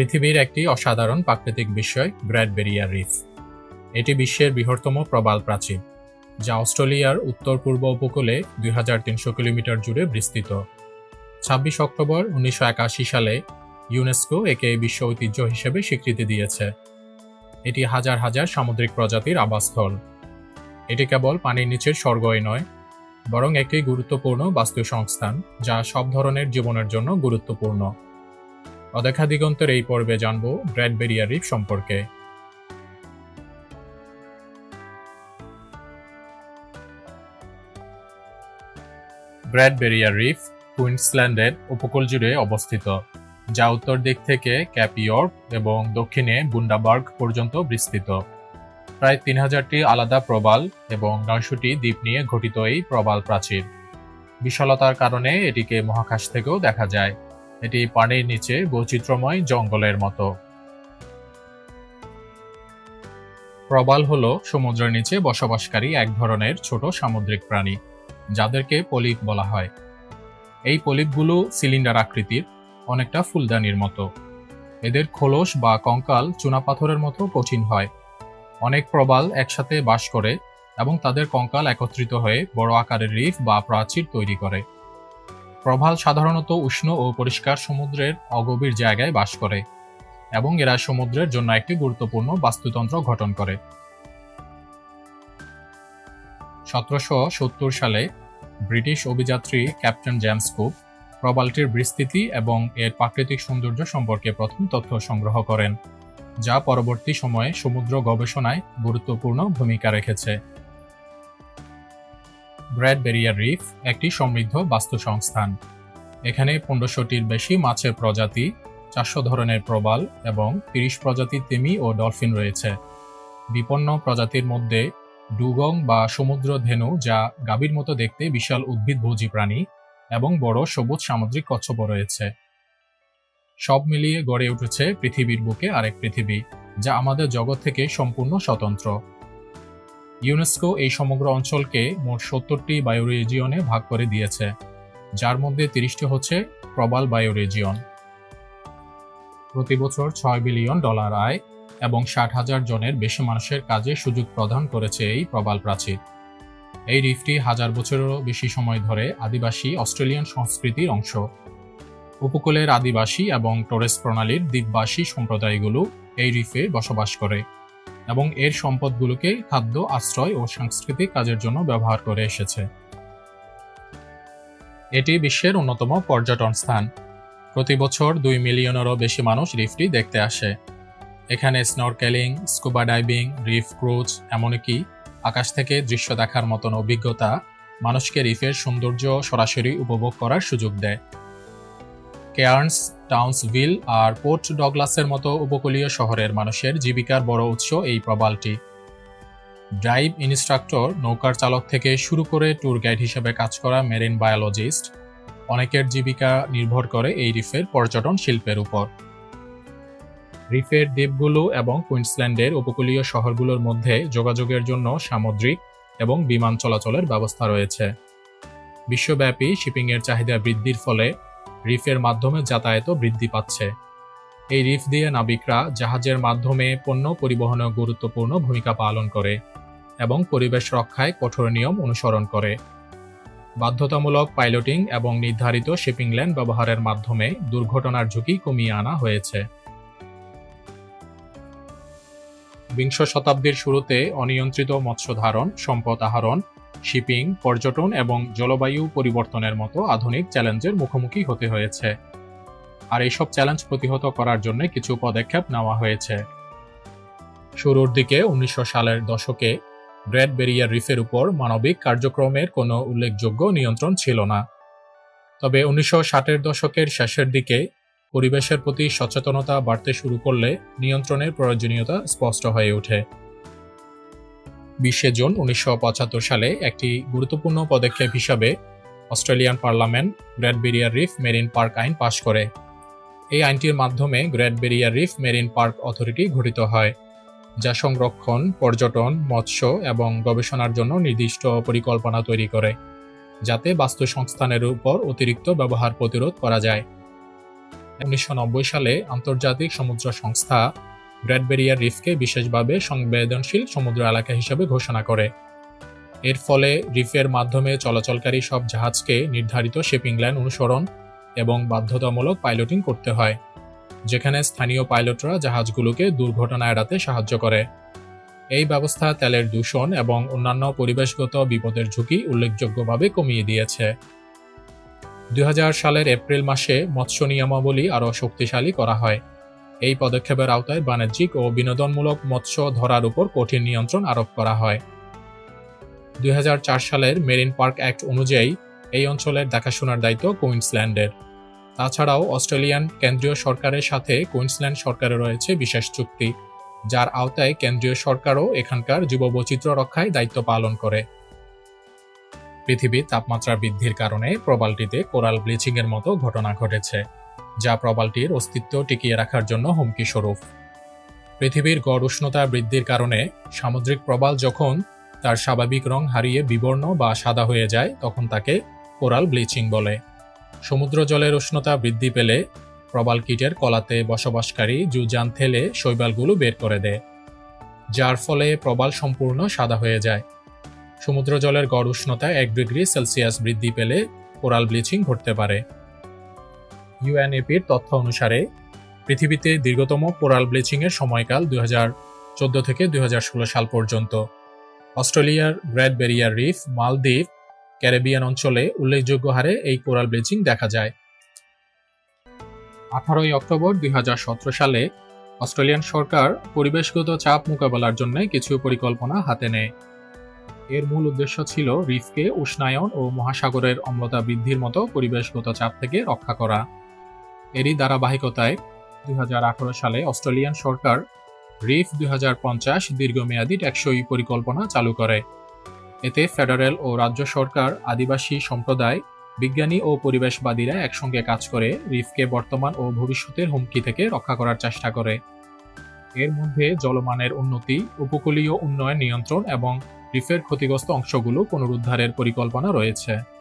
পৃথিবীর একটি অসাধারণ প্রাকৃতিক বিষয় গ্রেট বেরিয়ার রিফ। এটি বিশ্বের বৃহত্তম প্রবাল প্রাচীর, যা অস্ট্রেলিয়ার উত্তর পূর্ব উপকূলে দুই হাজার তিনশো কিলোমিটার জুড়ে বিস্তৃত। ছাব্বিশ অক্টোবর উনিশশো একাশি সালে ইউনেস্কো একে বিশ্ব ঐতিহ্য হিসেবে স্বীকৃতি দিয়েছে। এটি হাজার হাজার সামুদ্রিক প্রজাতির আবাসস্থল। এটি কেবল পানির নিচের স্বর্গই নয়, বরং একটি গুরুত্বপূর্ণ বাস্তু সংস্থান যা সব ধরনের জীবনের জন্য গুরুত্বপূর্ণ। অদেখা দিগন্তের এই পর্বে জানব গ্রেট বেরিয়ার রিফ সম্পর্কে। গ্রেট বেরিয়ার রিফ কুইন্সল্যান্ডের উপকূল জুড়ে অবস্থিত, যা উত্তর দিক থেকে ক্যাপ ইয়র্ক এবং দক্ষিণে বুন্ডাবার্গ পর্যন্ত বিস্তৃত। প্রায় তিন হাজারটি আলাদা প্রবাল এবং নয়শোটি দ্বীপ নিয়ে গঠিত এই প্রবাল প্রাচীর। বিশালতার কারণে এটিকে মহাকাশ থেকেও দেখা যায়। এটি পানির নিচে বৈচিত্র্যময় জঙ্গলের মতো। প্রবাল হল সমুদ্রের নিচে বসবাসকারী এক ধরনের ছোট সামুদ্রিক প্রাণী, যাদেরকে পলিপ বলা হয়। এই পলিপগুলো সিলিন্ডার আকৃতির, অনেকটা ফুলদানির মতো। এদের খোলস বা কঙ্কাল চুনাপাথরের মতো কঠিন হয়। অনেক প্রবাল একসাথে বাস করে এবং তাদের কঙ্কাল একত্রিত হয়ে বড় আকারের রিফ বা প্রাচীর তৈরি করে। প্রবাল সাধারণত উষ্ণ ও পরিষ্কার সমুদ্রের অগভীর জায়গায় বাস করে এবং এরা সমুদ্রের জন্য একটি গুরুত্বপূর্ণ বাস্তুতন্ত্র গঠন করে। সতেরোশো সত্তর সালে ব্রিটিশ অভিযাত্রী ক্যাপ্টেন জেমস কুক প্রবালটির বিস্তৃতি এবং এর প্রাকৃতিক সৌন্দর্য সম্পর্কে প্রথম তথ্য সংগ্রহ করেন, যা পরবর্তী সময়ে সমুদ্র গবেষণায় গুরুত্বপূর্ণ ভূমিকা রেখেছে। গ্রেট ব্যারিয়ার রিফ একটি সমৃদ্ধ বাস্তু সংস্থান এখানে পনেরোশোটির বেশি মাছের প্রজাতি, চারশো ধরনের প্রবাল এবং তিরিশ প্রজাতির তিমি ও ডলফিন রয়েছে। বিপন্ন প্রজাতির মধ্যে ডুগং বা সমুদ্র ধেনু যা গাভীর মতো দেখতে বিশাল উদ্ভিদভোজী প্রাণী এবং বড় সবুজ সামুদ্রিক কচ্ছপ রয়েছে। সব মিলিয়ে গড়ে উঠেছে পৃথিবীর বুকে আরেক পৃথিবী, যা আমাদের জগৎ থেকে সম্পূর্ণ স্বতন্ত্র। ইউনেস্কো এই সমগ্র অঞ্চলকে মোট সত্তরটি বায়োরিজিয়নে ভাগ করে দিয়েছে, যার মধ্যে তিরিশটি হচ্ছে প্রবাল বায়োরিজিয়ন। প্রতি বছর ছয় বিলিয়ন ডলার আয় এবং ষাট হাজার জনের বেশি মানুষের কাজে সুযোগ প্রদান করেছে এই প্রবাল প্রাচীর। এই রিফটি হাজার বছরেরও বেশি সময় ধরে আদিবাসী অস্ট্রেলিয়ান সংস্কৃতির অংশ। উপকূলের আদিবাসী এবং টোরেস প্রণালীর দ্বীপবাসী সম্প্রদায়গুলো এই রিফে বসবাস করে। এবং এর সম্পদগুলোকে খাদ্য, আশ্রয় ও সাংস্কৃতিক কাজের জন্য ব্যবহার করে এসেছে। এটি বিশ্বের অন্যতম পর্যটন স্থান। প্রতি বছর দুই মিলিয়নেরও বেশি মানুষ রিফটি দেখতে আসে। এখানে snorkelling, scuba diving, reef cruise, এমনকি আকাশ থেকে দৃশ্য দেখার মতন অভিজ্ঞতা মানুষকে রিফের সৌন্দর্য সরাসরি উপভোগ করার সুযোগ দেয়। কেয়ার্নস টাউন্সভিল আর পোর্ট ডগলাসের মতো উপকূলীয় শহরের মানুষের জীবিকার বড় উৎস এই প্রবালটি। ড্রাইভ ইনস্ট্রাক্টর নৌকার চালক থেকে শুরু করে ট্যুর গাইড হিসেবে কাজ করা মেরিন বায়োলজিস্ট অনেকের জীবিকা নির্ভর করে এই রিফের পর্যটন শিল্পের উপর। রিফের দ্বীপগুলো এবং কুইন্সল্যান্ডের উপকূলীয় শহরগুলোর মধ্যে যোগাযোগের জন্য সামুদ্রিক এবং বিমান চলাচলের ব্যবস্থা রয়েছে। বিশ্বব্যাপী শিপিংয়ের চাহিদা বৃদ্ধির ফলে রিফের মাধ্যমে যাতায়াতও বৃদ্ধি পাচ্ছে। এই রিফ দিয়ে নাবিকরা জাহাজের মাধ্যমে পণ্য পরিবহনে গুরুত্বপূর্ণ ভূমিকা পালন করে এবং পরিবেশ রক্ষায় কঠোর নিয়ম অনুসরণ করে। বাধ্যতামূলক পাইলটিং এবং নির্ধারিত শিপিং লেন ব্যবহারের মাধ্যমে দুর্ঘটনার ঝুঁকি কমিয়ে আনা হয়েছে। বিংশ শতাব্দীর শুরুতে অনিয়ন্ত্রিত মৎস্য ধারণ, সম্পদ আহরণ শিপিং, পর্যটন এবং জলবায়ু পরিবর্তনের মতো আধুনিক চ্যালেঞ্জের মুখোমুখি হতে হয়েছে। আর এইসব চ্যালেঞ্জ প্রতিহত করার জন্য কিছু পদক্ষেপ নেওয়া হয়েছে। শুরুর দিকে উনিশশো সালের দশকে গ্রেট বেরিয়ার রিফের উপর মানবিক কার্যক্রমের কোনো উল্লেখযোগ্য নিয়ন্ত্রণ ছিল না। তবে উনিশশো ষাটের দশকের শেষের দিকে পরিবেশের প্রতি সচেতনতা বাড়তে শুরু করলে নিয়ন্ত্রণের প্রয়োজনীয়তা স্পষ্ট হয়ে ওঠে। বিশে জুন উনিশশো পঁচাত্তর সালে একটি গুরুত্বপূর্ণ পদক্ষেপ হিসাবে Australian parliament great barrier reef marine park আইন পাশ করে। এই আইনটির মাধ্যমে great barrier reef marine park authority গঠিত হয়, যা সংরক্ষণ, পর্যটন, মৎস্য এবং গবেষণার জন্য নির্দিষ্ট পরিকল্পনা তৈরি করে, যাতে বাস্তু সংস্থানের উপর অতিরিক্ত ব্যবহার প্রতিরোধ করা যায়। উনিশশো নব্বই সালে আন্তর্জাতিক সমুদ্র সংস্থা গ্রেট ব্যারিয়ার রিফকে বিশেষভাবে সংবেদনশীল সমুদ্র এলাকা হিসেবে ঘোষণা করে। এর ফলে রিফের মাধ্যমে চলাচলকারী সব জাহাজকে নির্ধারিত শিপিং লাইন অনুসরণ এবং বাধ্যতামূলক পাইলটিং করতে হয়, যেখানে স্থানীয় পাইলটরা জাহাজগুলোকে দুর্ঘটনা এড়াতে সাহায্য করে। এই ব্যবস্থা তেলের দূষণ এবং অন্যান্য পরিবেশগত বিপদের ঝুঁকি উল্লেখযোগ্যভাবে কমিয়ে দিয়েছে। দুই হাজার সালের এপ্রিল মাসে মৎস্য নিয়মাবলী আরও শক্তিশালী করা হয়। এই পদক্ষেপের আওতায় বাণিজ্যিক ও বিনোদনমূলক মৎস্য ধরার উপর কঠিন নিয়ন্ত্রণ আরোপ করা হয়। দুই হাজার চার সালের মেরিন পার্ক অ্যাক্ট অনুযায়ী এই অঞ্চলের দেখাশোনার দায়িত্ব কুইন্সল্যান্ডের। তাছাড়াও অস্ট্রেলিয়ান কেন্দ্রীয় সরকারের সাথে কুইন্সল্যান্ড সরকারের রয়েছে বিশেষ চুক্তি, যার আওতায় কেন্দ্রীয় সরকারও এখানকার জীববৈচিত্র্য রক্ষায় দায়িত্ব পালন করে। পৃথিবীর তাপমাত্রা বৃদ্ধির কারণে প্রবালটিতে কোরাল ব্লিচিংয়ের মতো ঘটনা ঘটেছে। যা প্রবালটির অস্তিত্ব টিকিয়ে রাখার জন্য হুমকি স্বরূপ। পৃথিবীর গড় উষ্ণতা বৃদ্ধির কারণে সামুদ্রিক প্রবাল যখন তার স্বাভাবিক রং হারিয়ে বিবর্ণ বা সাদা হয়ে যায়, তখন তাকে কোরাল ব্লিচিং বলে। সমুদ্র জলের উষ্ণতা বৃদ্ধি পেলে প্রবাল কীটের কলাতে বসবাসকারী জুজান থেলে শৈবালগুলো বের করে দেয়, যার ফলে প্রবাল সম্পূর্ণ সাদা হয়ে যায়। সমুদ্র জলের গড় উষ্ণতা এক ডিগ্রি সেলসিয়াস বৃদ্ধি পেলে কোরাল ব্লিচিং ঘটতে পারে। ইউএনএপির তথ্য অনুসারে, পৃথিবীতে দীর্ঘতম কোরাল ব্লিচিংয়ের সময়কাল দুই হাজার চোদ্দ থেকে দুই হাজার ষোলো সাল পর্যন্ত। অস্ট্রেলিয়ার গ্রেট ব্যারিয়ার রিফ, মালদ্বীপ, ক্যারিবিয়ান অঞ্চলে উল্লেখযোগ্য হারে এই কোরাল ব্লিচিং দেখা যায়। আঠারোই অক্টোবর দুই হাজার সতেরো সালে অস্ট্রেলিয়ান সরকার পরিবেশগত চাপ মোকাবেলার জন্য কিছু পরিকল্পনা হাতে নেয়। এর মূল উদ্দেশ্য ছিল রিফকে উষ্ণায়ন ও মহাসাগরের অম্লতা বৃদ্ধির মতো পরিবেশগত চাপ থেকে রক্ষা করা। এরই ধারাবাহিকতায় দুই হাজার আঠারো সালে অস্ট্রেলিয়ান সরকার রিফ দুই হাজার পঞ্চাশ দীর্ঘমেয়াদী টেকসই পরিকল্পনা চালু করে। এতে ফেডারেল ও রাজ্য সরকার, আদিবাসী সম্প্রদায়, বিজ্ঞানী ও পরিবেশবাদীরা একসঙ্গে কাজ করে রিফকে বর্তমান ও ভবিষ্যতের হুমকি থেকে রক্ষা করার চেষ্টা করে। এর মধ্যে জলমানের উন্নতি, উপকূলীয় উন্নয়ন নিয়ন্ত্রণ এবং রিফের ক্ষতিগ্রস্ত অংশগুলো পুনরুদ্ধারের পরিকল্পনা রয়েছে।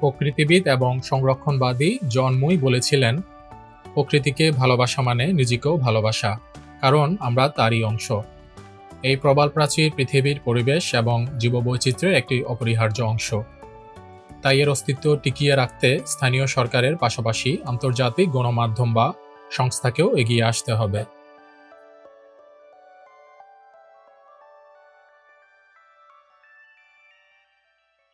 প্রকৃতিবিদ এবং সংরক্ষণবাদী জন মুই বলেছিলেন, প্রকৃতিকে ভালোবাসা মানে নিজেকেও ভালোবাসা, কারণ আমরা তারই অংশ। এই প্রবাল প্রাচীর পৃথিবীর পরিবেশ এবং জীববৈচিত্র্যের একটি অপরিহার্য অংশ। তাই এর অস্তিত্ব টিকিয়ে রাখতে স্থানীয় সরকারের পাশাপাশি আন্তর্জাতিক গণমাধ্যম বা সংস্থাকেও এগিয়ে আসতে হবে।